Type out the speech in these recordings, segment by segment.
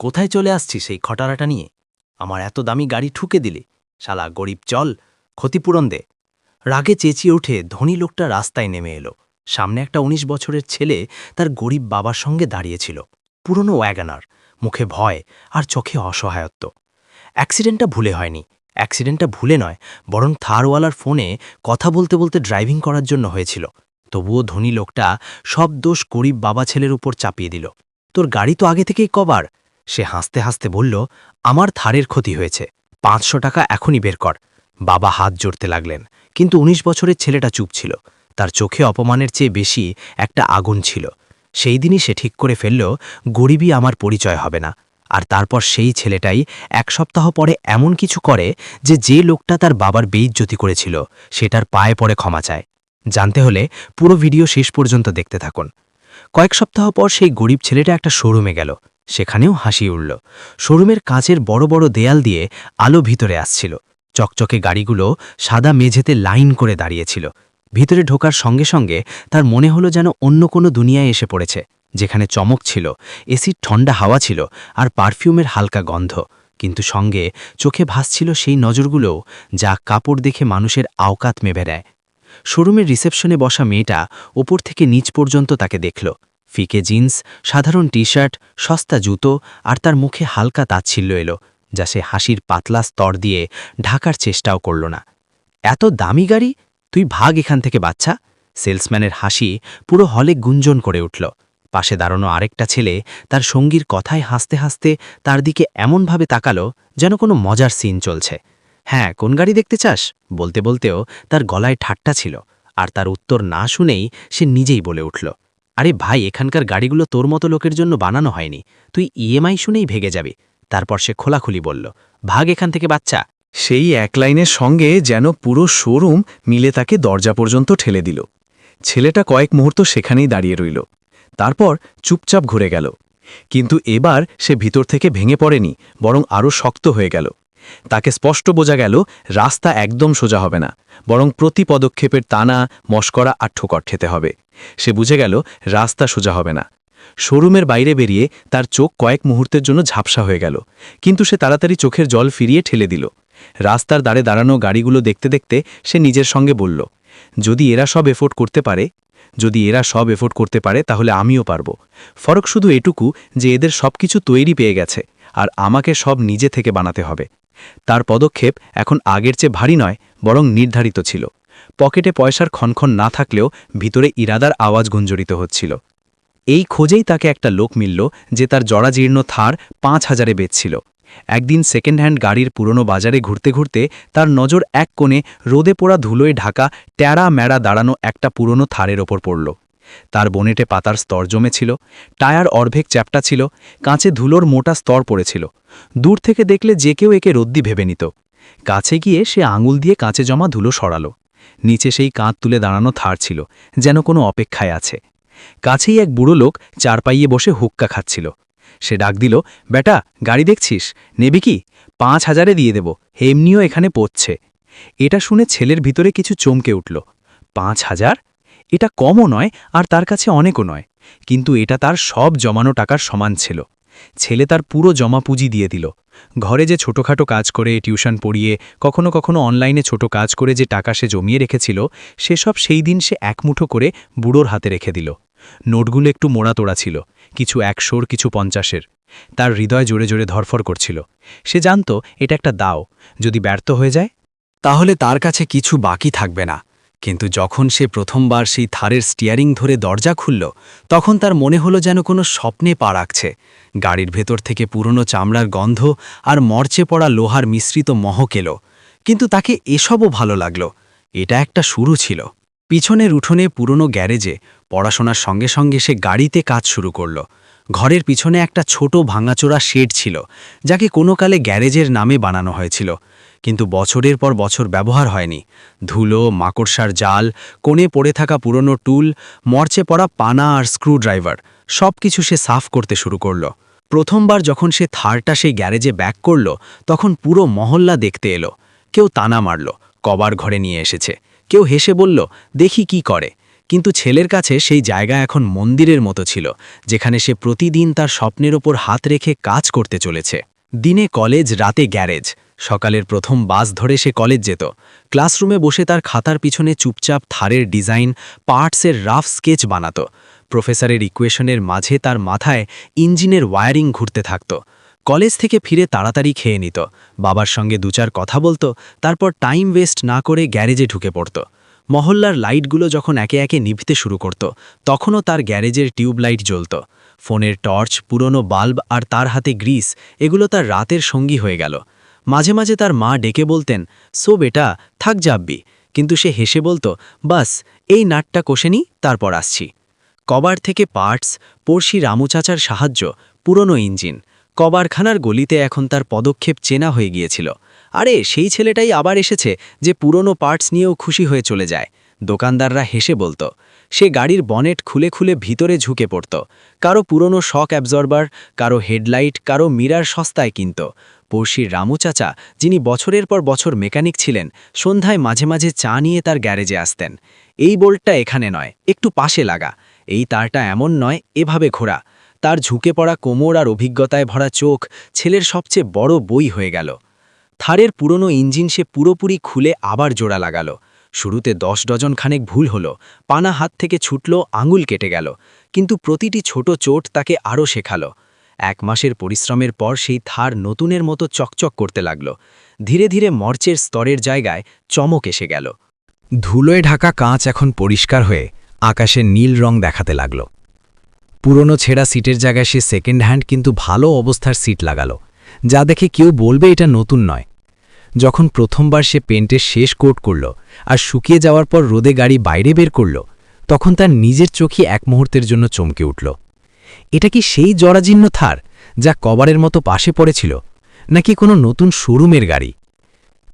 কোথায় চলে আসছি সেই খটারাটা নিয়ে? আমার এত দামি গাড়ি ঠুকে দিলে। শালা গরিব চল, ক্ষতিপূরণ দে। রাগে চেঁচিয়ে উঠে ধনী লোকটা রাস্তায় নেমে এলো। সামনে একটা ১৯ বছরের ছেলে তার গরিব বাবার সঙ্গে দাঁড়িয়েছিল। পুরনো ওয়াগানার, মুখে ভয় আর চোখে অসহায়ত্ব। অ্যাক্সিডেন্টটা ভুলে হয়নি। অ্যাক্সিডেন্টটা ভুলে নয়, বরং থারওয়ালার ফোনে কথা বলতে বলতে ড্রাইভিং করার জন্য হয়েছিল। তবুও ধনী লোকটা সব দোষ গরিব বাবা ছেলের উপর চাপিয়ে দিল। তোর গাড়ি তো আগে থেকেই কবার সে হাসতে হাসতে বলল, আমার থারের ক্ষতি হয়েছে। পাঁচশো টাকা এখনই বের কর। বাবা হাত জড়তে লাগলেন, কিন্তু ১৯ বছরের ছেলেটা চুপ ছিল। তার চোখে অপমানের চেয়ে বেশি একটা আগুন ছিল। সেই দিনই সে ঠিক করে ফেলল, গরিবই আমার পরিচয় হবে না। আর তারপর সেই ছেলেটাই এক সপ্তাহ পরে এমন কিছু করে যে যে লোকটা তার বাবার বেইজ্জতি করেছিল, সেটার পায়ে পড়ে ক্ষমা চায়। জানতে হলে পুরো ভিডিও শেষ পর্যন্ত দেখতে থাকুন। কয়েক সপ্তাহ পর সেই গরিব ছেলেটা একটা শোরুমে গেল। সেখানেও হাসি উঠল শোরুমের কাঁচের বড় বড় দেয়াল দিয়ে আলো ভিতরে আসছিল। চকচকে গাড়িগুলো সাদা মেঝেতে লাইন করে দাঁড়িয়েছিল। ভিতরে ঢোকার সঙ্গে সঙ্গে তার মনে হলো যেন অন্য কোনো দুনিয়ায় এসে পড়েছে, যেখানে চমক ছিল এসির ঠান্ডা হাওয়া ছিল আর পারফিউমের হালকা গন্ধ। কিন্তু সঙ্গে চোখে ভাসছিল সেই নজরগুলোও যা কাপড় দেখে মানুষের আওকাত মেবে দেয় শোরুমের রিসেপশনে বসা মেয়েটা ওপর থেকে নিচ পর্যন্ত তাকে দেখল। ফিকে জিন্স, সাধারণ টি শার্ট সস্তা জুতো আর তার মুখে হালকা তাচ্ছিল্য এলো, যা সে হাসির পাতলা স্তর দিয়ে ঢাকার চেষ্টাও করল না। এত দামি গাড়ি? তুই ভাগ এখান থেকে, বাচ্চা? সেলসম্যানের হাসি পুরো হলে গুঞ্জন করে উঠল। পাশে দাঁড়ানো আরেকটা ছেলে তার সঙ্গীর কথায় হাসতে হাসতে তার দিকে এমনভাবে তাকালো যেন কোনো মজার সিন চলছে। হ্যাঁ কোন গাড়ি দেখতে চাস? বলতে বলতেও তার গলায় ঠাট্টা ছিল, আর তার উত্তর না শুনেই সে নিজেই বলে উঠল আরে ভাই, এখানকার গাড়িগুলো তোর মতো লোকের জন্য বানানো হয়নি। তুই ইএমআই শুনেই ভেগে যাবে। তারপর সে খোলাখুলি বলল, ভাগ এখান থেকে, বাচ্চা। সেই এক লাইনের সঙ্গে যেন পুরো শোরুম মিলে তাকে দরজা পর্যন্ত ঠেলে দিল। ছেলেটা কয়েক মুহূর্ত সেখানেই দাঁড়িয়ে রইল। তারপর চুপচাপ ঘুরে গেল। কিন্তু এবার সে ভিতর থেকে ভেঙে পড়েনি, বরং আরও শক্ত হয়ে গেল। তাকে স্পষ্ট বোঝা গেল, রাস্তা একদম সোজা হবে না, বরং প্রতি পদক্ষেপের টানা, মস্করা আর ঠোকর খেতে হবে। সে বুঝে গেল, রাস্তা সোজা হবে না। শোরুমের বাইরে বেরিয়ে তার চোখ কয়েক মুহূর্তের জন্য ঝাপসা হয়ে গেল, কিন্তু সে তাড়াতাড়ি চোখের জল ফিরিয়ে ঠেলে দিল। রাস্তার দাঁড়ে দাঁড়ানো গাড়িগুলো দেখতে দেখতে সে নিজের সঙ্গে বলল, যদি এরা সব এফোর্ড করতে পারে, যদি এরা সব এফোর্ড করতে পারে, তাহলে আমিও পারব। ফরক শুধু এটুকু যে এদের সব কিছু তৈরি পেয়ে গেছে, আর আমাকে সব নিজে থেকে বানাতে হবে। তার পদক্ষেপ এখন আগের চেয়ে ভারী নয়, বরং নির্ধারিত ছিল। পকেটে পয়সার ক্ষণক্ষণ না থাকলেও ভিতরে ইরাদার আওয়াজ গুঞ্জরিত হচ্ছিল। এই খোঁজেই তাকে একটা লোক মিলল যে তার জরাজীর্ণ থার পাঁচ হাজারে বেচছিল। একদিন সেকেন্ড হ্যান্ড গাড়ির পুরনো বাজারে ঘুরতে ঘুরতে তার নজর এক কোণে রোদে পোড়া ধুলোয় ঢাকা ট্যাড়া ম্যাড়া দাঁড়ানো একটা পুরনো থারের ওপর পড়ল। তার বনেটে পাতার স্তর জমেছিল, টায়ার অর্ধেক চ্যাপটা ছিল, কাঁচে ধুলোর মোটা স্তর পড়েছিল। দূর থেকে দেখলে যে কেউ একে রদ্দি ভেবে নিত। কাছে গিয়ে সে আঙুল দিয়ে কাঁচে জমা ধুলো সরালো। নিচে সেই কাঁধ তুলে দাঁড়ানো থার ছিল, যেন কোনো অপেক্ষায় আছে। কাছেই এক বুড়ো লোক চারপাইয়ে বসে হুক্কা খাচ্ছিল। সে ডাক দিল, বেটা, গাড়ি দেখছিস? নেবি কি? পাঁচ হাজারে দিয়ে দেব, এমনিও এখানে পড়ছে এটা শুনে ছেলের ভিতরে কিছু চমকে উঠল। পাঁচ হাজার? এটা কমও নয় আর তার কাছে অনেকও নয়। কিন্তু এটা তার সব জমানো টাকার সমান ছিল। ছেলে তার পুরো জমা পুঁজি দিয়ে দিল। ঘরে যে ছোটোখাটো কাজ করে, টিউশন পড়িয়ে, কখনো কখনো অনলাইনে ছোট কাজ করে যে টাকা সে জমিয়ে রেখেছিল, সেসব সেই দিন সে একমুঠো করে বুড়োর হাতে রেখে দিল। নোটগুলো একটু মোড়াতোড়া ছিল, কিছু একশোর, কিছু পঞ্চাশের। তার হৃদয় জোরে জোরে ধরফর করছিল। সে জানত, এটা একটা দাও, যদি ব্যর্থ হয়ে যায়, তাহলে তার কাছে কিছু বাকি থাকবে না। কিন্তু যখন সে প্রথমবার সেই থারের স্টিয়ারিং ধরে দরজা খুলল, তখন তার মনে হলো যেন কোনো স্বপ্নে পা রাখছে। গাড়ির ভেতর থেকে পুরনো চামড়ার গন্ধ আর মরচে পড়া লোহার মিশ্রিত মহক এলো কিন্তু তাকে এসবও ভালো লাগল। এটা একটা শুরু ছিল। পিছনের উঠোনে পুরনো গ্যারেজে পড়াশোনার সঙ্গে সঙ্গে সে গাড়িতে কাজ শুরু করল। ঘরের পিছনে একটা ছোট ভাঙাচোরা শেড ছিল, যাকে কোনো কালে গ্যারেজের নামে বানানো হয়েছিল। কিন্তু বছরের পর বছর ব্যবহার হয়নি। ধুলো, মাকড়সার জাল, কোণে পড়ে থাকা পুরনো টুল, মরচে পড়া পানা আর স্ক্রুড্রাইভার সব কিছু সে সাফ করতে শুরু করল। প্রথমবার যখন সে থারটা সেই গ্যারেজে ব্যাক করল, তখন পুরো মহল্লা দেখতে এলো। কেউ তানা মারল, কবার ঘরে নিয়ে এসেছে। কেউ হেসে বলল, দেখি কি করে। কিন্তু ছেলের কাছে সেই জায়গা এখন মন্দিরের মতো ছিল, যেখানে সে প্রতিদিন তার স্বপ্নের ওপর হাত রেখে কাজ করতে চলেছে। দিনে কলেজ, রাতে গ্যারেজ। সকালের প্রথম বাস ধরে সে কলেজ যেত। ক্লাসরুমে বসে তার খাতার পিছনে চুপচাপ থারের ডিজাইন, পার্টসের রাফ স্কেচ বানাত। প্রফেসরের ইকুয়েশনের মাঝে তার মাথায় ইঞ্জিনের ওয়ারিং ঘুরতে থাকত। কলেজ থেকে ফিরে তাড়াতাড়ি খেয়ে নিত। বাবার সঙ্গে দুচার কথা বলতো, তারপর টাইম ওয়েস্ট না করে গ্যারেজে ঢুকে পড়ত। মহল্লার লাইটগুলো যখন একে একে নিভতে শুরু করত, তখনও তার গ্যারেজের টিউবলাইট জ্বলত। ফোনের টর্চ, পুরনো বাল্ব আর তার হাতে গ্রিস, এগুলো তার রাতের সঙ্গী হয়ে গেল। মাঝে মাঝে তার মা ডেকে বলতেন, সো বেটা, থাক যাব্বি। কিন্তু সে হেসে বলতো, বাস, এই নাটটা কষেনি তারপর আসছি। কবার থেকে পার্টস, পড়শি রামু চাচার সাহায্য, পুরনো ইঞ্জিন। কবারখানার গলিতে এখন তার পদক্ষেপ চেনা হয়ে গিয়েছিল। আরে, সেই ছেলেটাই আবার এসেছে যে পুরনো পার্টস নিয়েও খুশি হয়ে চলে যায়। দোকানদাররা হেসে বলতো, সে গাড়ির বনেট খুলে খুলে ভিতরে ঝুঁকে পড়ত। কারও পুরনো শক অ্যাবজর্বার, কারও হেডলাইট, কারও মিরার সস্তায় কিনত। পড়শির রামু চাচা, যিনি বছরের পর বছর মেকানিক ছিলেন, সন্ধ্যায় মাঝে মাঝে চা নিয়ে তার গ্যারেজে আসতেন। এই বোল্টটা এখানে নয়, একটু পাশে লাগা। এই তারটা এমন নয়, এভাবে ঘোরা। তার ঝুঁকে পড়া কোমর আর অভিজ্ঞতায় ভরা চোখ ছেলের সবচেয়ে বড় বই হয়ে গেল। থারের পুরনো ইঞ্জিন সে পুরোপুরি খুলে আবার জোড়া লাগালো। শুরুতে দশ ডজন খানেক ভুল হলো, পানা হাত থেকে ছুটল, আঙুল কেটে গেল। কিন্তু প্রতিটি ছোট চোট তাকে আরও শেখালো। এক মাসের পরিশ্রমের পর সেই থার নতুনের মতো চকচক করতে লাগল। ধীরে ধীরে মর্চের স্তরের জায়গায় চমক এসে গেল। ধুলোয় ঢাকা কাঁচ এখন পরিষ্কার হয়ে আকাশে নীল রং দেখাতে লাগল। পুরনো ছেঁড়া সিটের জায়গায় সে সেকেন্ড হ্যান্ড কিন্তু ভালো অবস্থার সিট লাগালো। যা দেখে কেউ বলবে এটা নতুন নয়। যখন প্রথমবার সে পেন্টের শেষ কোট করল আর শুকিয়ে যাওয়ার পর রোদে গাড়ি বাইরে বের করল, তখন তার নিজের চোখই এক মুহূর্তের জন্য চমকে উঠল। এটা কি সেই জরাজীর্ণ থার যা কবারের মতো পাশে পড়েছিল, নাকি কোনো নতুন শোরুমের গাড়ি?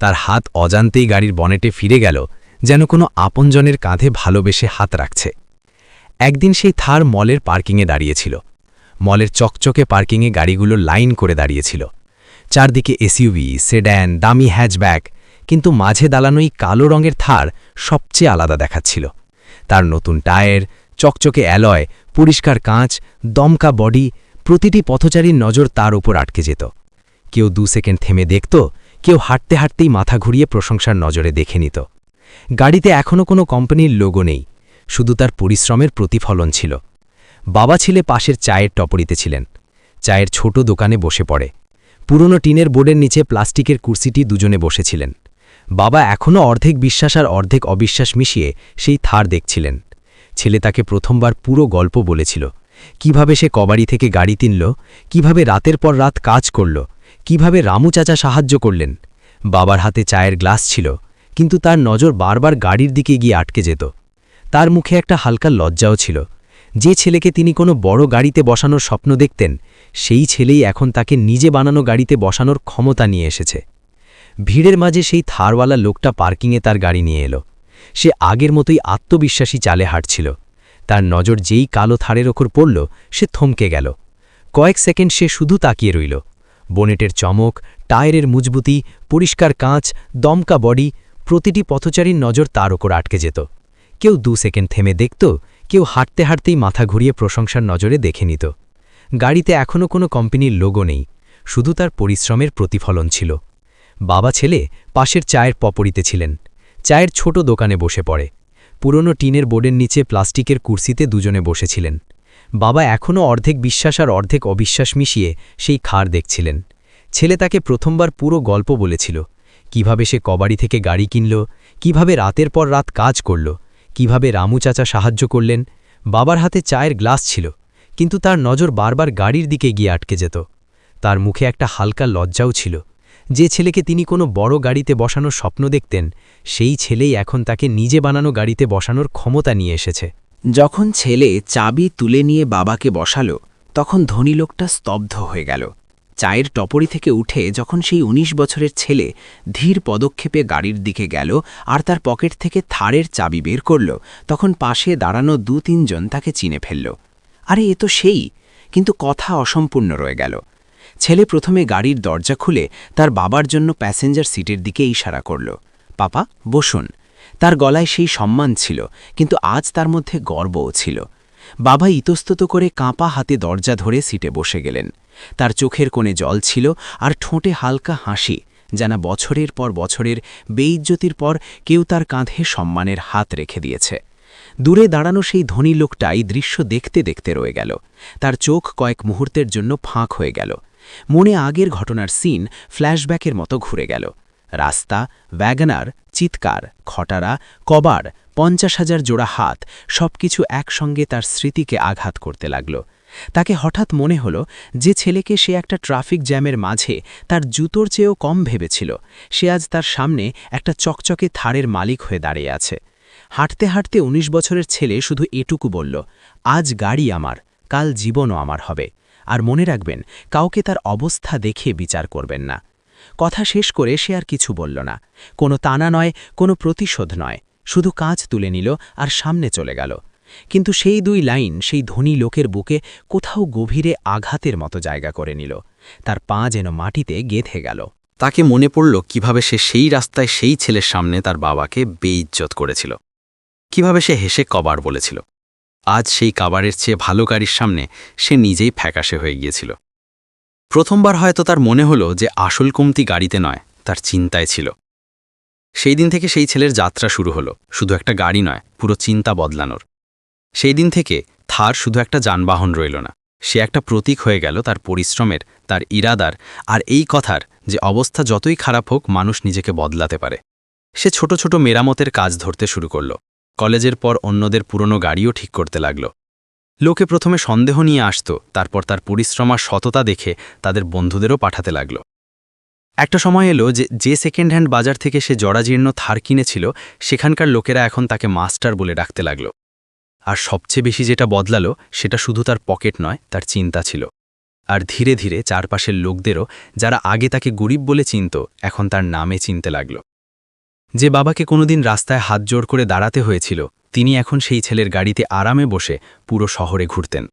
তার হাত অজান্তেই গাড়ির বনেটে ফিরে গেল, যেন কোনো আপনজনের কাঁধে ভালোবেসে হাত রাখছে। একদিন সেই থার মলের পার্কিংয়ে দাঁড়িয়েছিল। মলের চকচকে পার্কিংয়ে গাড়িগুলো লাইন করে দাঁড়িয়েছিল। চারদিকে এসইউভি, সেড্যান, দামি হ্যাচব্যাক কিন্তু মাঝে দালানোই কালো রঙের থার সবচেয়ে আলাদা দেখাচ্ছিল। তার নতুন টায়ার, চকচকে অ্যালয় পরিষ্কার কাঁচ, দমকা বডি, প্রতিটি পথচারীর নজর তার উপর আটকে যেত। কেউ দু সেকেন্ড থেমে দেখত, কেউ হাঁটতে হাঁটতেই মাথা ঘুরিয়ে প্রশংসার নজরে দেখে নিত। গাড়িতে এখনও কোনো কোম্পানির লোগো নেই, শুধু তার পরিশ্রমের প্রতিফলন ছিল। বাবা ছিলে পাশের চায়ের টপরিতে ছিলেন। চায়ের ছোট দোকানে বসে পড়ে। পুরনো টিনের বোর্ডের নিচে প্লাস্টিকের কুর্সিটি দুজনে বসেছিলেন। বাবা এখনও অর্ধেক বিশ্বাস আর অর্ধেক অবিশ্বাস মিশিয়ে সেই থার দেখছিলেন। ছেলে তাকে প্রথমবার পুরো গল্প বলেছিল। কীভাবে সে কবাড়ি থেকে গাড়ি তিনল, কীভাবে রাতের পর রাত কাজ করল, কীভাবে রামু চাচা সাহায্য করলেন। বাবার হাতে চায়ের গ্লাস ছিল, কিন্তু তার নজর বারবার গাড়ির দিকে গিয়ে আটকে যেত। তার মুখে একটা হালকা লজ্জাও ছিল। যে ছেলেকে তিনি কোনো বড় গাড়িতে বসানোর স্বপ্ন দেখতেন, সেই ছেলেই এখন তাকে নিজে বানানো গাড়িতে বসানোর ক্ষমতা নিয়ে এসেছে। ভিড়ের মাঝে সেই থারওয়ালা লোকটা পার্কিংয়ে তার গাড়ি নিয়ে এলো। সে আগের মতোই আত্মবিশ্বাসী চালে হাঁটছিল। তার নজর যেই কালো থারের ওপর পড়ল, সে থমকে গেল। কয়েক সেকেন্ড সে শুধু তাকিয়ে রইল। বনেটের চমক, টায়ারের মজবুতি, পরিষ্কার কাঁচ, দমকা বডি, প্রতিটি পথচারীর নজর তার ওপর আটকে যেত। কেউ দু সেকেন্ড থেমে দেখত, কেউ হাঁটতে হাঁটতেই মাথা ঘুরিয়ে প্রশংসার নজরে দেখে নিত। গাড়িতে এখনও কোনো কোম্পানির লোগো নেই, শুধু তার পরিশ্রমের প্রতিফলন ছিল। বাবা ছেলে পাশের চায়ের পপরিতে ছিলেন। চায়ের ছোট দোকানে বসে পড়ে। পুরনো টিনের বোর্ডের নিচে প্লাস্টিকের কুর্সিতে দুজনে বসেছিলেন। বাবা এখনও অর্ধেক বিশ্বাস আর অর্ধেক অবিশ্বাস মিশিয়ে সেই খার দেখছিলেন। ছেলে তাকে প্রথমবার পুরো গল্প বলেছিল। কীভাবে সে কবাড়ি থেকে গাড়ি কিনল, কীভাবে রাতের পর রাত কাজ করল, কীভাবে রামু চাচা সাহায্য করলেন, বাবার হাতে চায়ের গ্লাস ছিল, কিন্তু তার নজর বারবার গাড়ির দিকে গিয়ে আটকে যেত। তার মুখে একটা হালকা লজ্জাও ছিল। যে ছেলেকে তিনি কোনো বড় গাড়িতে বসানোর স্বপ্ন দেখতেন, সেই ছেলেই এখন তাকে নিজে বানানো গাড়িতে বসানোর ক্ষমতা নিয়ে এসেছে। যখন ছেলে চাবি তুলে নিয়ে বাবাকে বসালো, তখন ধনী লোকটা স্তব্ধ হয়ে গেল। চায়ের টপরি থেকে উঠে যখন সেই ১৯ বছরের ছেলে ধীর পদক্ষেপে গাড়ির দিকে গেল আর তার পকেট থেকে থারের চাবি বের করল, তখন পাশে দাঁড়ানো দু তিনজন তাকে চিনে ফেলল। আরে, এ তো সেই, কিন্তু কথা অসম্পূর্ণ রয়ে গেল। ছেলে প্রথমে গাড়ির দরজা খুলে তার বাবার জন্য প্যাসেঞ্জার সিটের দিকে ইশারা করল। পাপা, বসুন। তার গলায় সেই সম্মান ছিল, কিন্তু আজ তার মধ্যে গর্বও ছিল। বাবা ইতস্তত করে কাঁপা হাতে দরজা ধরে সিটে বসে গেলেন। তার চোখের কোণে জল ছিল আর ঠোঁটে হালকা হাসি, যেন বছরের পর বছরের বেইজ্জতির পর কেউ তার কাঁধে সম্মানের হাত রেখে দিয়েছে। দূরে দাঁড়ানো সেই ধনী লোকটাই দৃশ্য দেখতে দেখতে রয়ে গেল। তার চোখ কয়েক মুহূর্তের জন্য ফাঁক হয়ে গেল। মনে আগের ঘটনার সিন ফ্ল্যাশব্যাকের মতো ঘুরে গেল। রাস্তা ব্যাগনার চিৎকার, খটারা, কবার, পঞ্চাশ হাজার জোড়া হাত সবকিছু একসঙ্গে তার স্মৃতিকে আঘাত করতে লাগল। তাকে হঠাৎ মনে হলো যে ছেলেকে সে একটা ট্রাফিক জ্যামের মাঝে তার জুতোর চেয়েও কম ভেবেছিল। সে আজ তার সামনে একটা চকচকে থারের মালিক হয়ে দাঁড়িয়ে আছে। হাঁটতে হাঁটতে ১৯ বছরের ছেলে শুধু এটুকু বলল, আজ গাড়ি আমার, কাল জীবনও আমার হবে। আর মনে রাখবেন, কাউকে তার অবস্থা দেখে বিচার করবেন না। কথা শেষ করে সে আর কিছু বলল না। কোনো তানা নয়, কোনো প্রতিশোধ নয়। শুধু কাজ তুলে নিল আর সামনে চলে গেল। কিন্তু সেই দুই লাইন, সেই ধনী লোকের বুকে কোথাও গভীরে আঘাতের মতো জায়গা করে নিল। তার পা যেন মাটিতে গেঁথে গেল। তাকে মনে পড়ল কীভাবে সে সেই রাস্তায় সেই ছেলের সামনে তার বাবাকে বেইজ্জত করেছিল। কীভাবে সে হেসে কবার বলেছিল। আজ সেই কাবারের চেয়ে ভালো গাড়ির সামনে সে নিজেই ফ্যাকাশে হয়ে গিয়েছিল। প্রথমবার হয়তো তার মনে হলো যে আসল কমতি গাড়িতে নয়, তার চিন্তায় ছিল। সেই দিন থেকে সেই ছেলের যাত্রা শুরু হলো, শুধু একটা গাড়ি নয়, পুরো চিন্তা বদলানোর। সেই দিন থেকে থার শুধু একটা যানবাহন রইল না, সে একটা প্রতীক হয়ে গেল তার পরিশ্রমের, তার ইরাদার আর এই কথার যে অবস্থা যতই খারাপ হোক, মানুষ নিজেকে বদলাতে পারে। সে ছোট ছোট মেরামতের কাজ ধরতে শুরু করল। কলেজের পর অন্যদের পুরনো গাড়িও ঠিক করতে লাগল। লোকে প্রথমে সন্দেহ নিয়ে আসত, তারপর তার পরিশ্রম আর সততা দেখে তাদের বন্ধুদেরও পাঠাতে লাগল। একটা সময় এলো যে যে সেকেন্ড হ্যান্ড বাজার থেকে সে জরাজীর্ণ থার কিনেছিল, সেখানকার লোকেরা এখন তাকে মাস্টার বলে ডাকতে লাগল। আর সবচেয়ে বেশি যেটা বদলালো, সেটা শুধু তার পকেট নয়, তার চিন্তা ছিল। আর ধীরে ধীরে চারপাশের লোকদেরও, যারা আগে তাকে গরিব বলে চিনত, এখন তার নামে চিনতে লাগল। যে বাবাকে কোনোদিন রাস্তায় হাত জোড় করে দাঁড়াতে হয়েছিল, তিনি এখন সেই ছেলের গাড়িতে আরামে বসে পুরো শহরে ঘুরতেন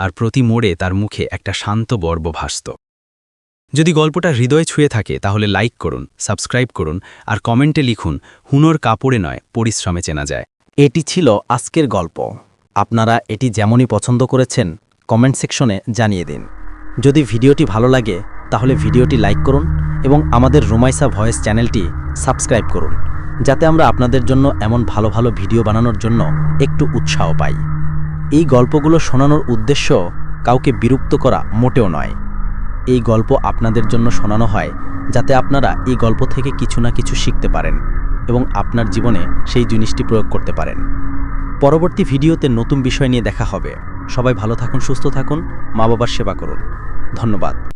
আর প্রতি মোড়ে তার মুখে একটা শান্ত বর্ব ভাসত। যদি গল্পটা হৃদয় ছুঁয়ে থাকে, তাহলে লাইক করুন, সাবস্ক্রাইব করুন আর কমেন্টে লিখুন, হুনোর কাপড়ে নয়, পরিশ্রমে চেনা যায়। এটি ছিল আজকের গল্প। আপনারা এটি যেমনই পছন্দ করেছেন, কমেন্ট সেকশনে জানিয়ে দিন। যদি ভিডিওটি ভালো লাগে তাহলে ভিডিওটি লাইক করুন এবং আমাদের রুমাইসা ভয়েস চ্যানেলটি সাবস্ক্রাইব করুন, যাতে আমরা আপনাদের জন্য এমন ভালো ভালো ভিডিও বানানোর জন্য একটু উৎসাহ পাই। এই গল্পগুলো শোনানোর উদ্দেশ্য কাউকে বিরক্ত করা মোটেও নয়। এই গল্প আপনাদের জন্য শোনানো হয় যাতে আপনারা এই গল্প থেকে কিছু না কিছু শিখতে পারেন এবং আপনার জীবনে সেই জিনিসটি প্রয়োগ করতে পারেন। পরবর্তী ভিডিওতে নতুন বিষয় নিয়ে দেখা হবে। সবাই ভালো থাকুন, সুস্থ থাকুন মা বাবার সেবা করুন। ধন্যবাদ।